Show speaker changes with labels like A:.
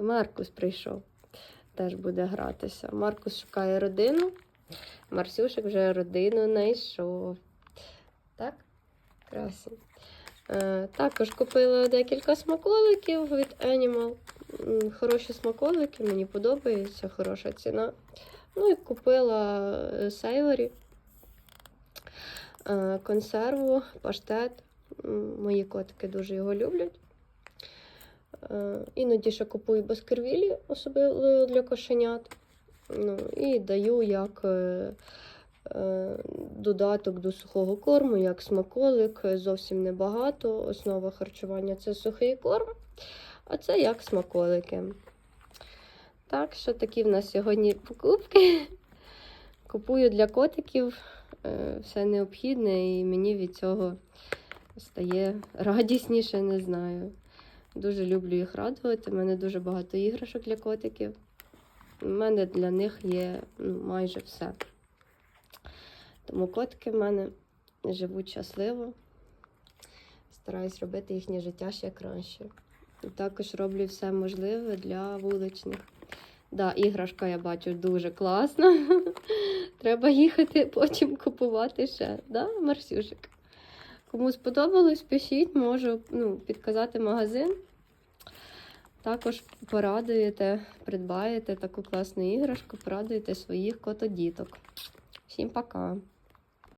A: Маркус прийшов. Теж буде гратися. Маркус шукає родину. Марсюшик вже родину знайшов. Так? Красень. Е, також купила декілька смаколиків від Animal. Хороші смаколики, мені подобається, хороша ціна. Ну і купила сейворі, е, консерву, паштет. Мої котики дуже його люблять. Е, Іноді ще купую баскервілі, особливо для кошенят. Ну, і даю як е, е, додаток до сухого корму, як смаколик, зовсім небагато. Основа харчування це сухий корм, а це як смаколики. Так що такі в нас сьогодні покупки. Купую для котиків все необхідне, і мені від цього стає радісніше, не знаю. Дуже люблю їх радувати. У мене дуже багато іграшок для котиків. У мене для них є ну, майже все. Тому котики в мене живуть щасливо. Стараюсь робити їхнє життя ще краще. І також роблю все можливе для вуличних. Да, іграшка я бачу дуже класна. Треба їхати потім купувати ще. Да, Марсюшик? Кому сподобалось, пишіть, можу ну, підказати магазин. Також порадуєте, придбаєте таку класну іграшку, порадуєте своїх котодіток. Всім пока!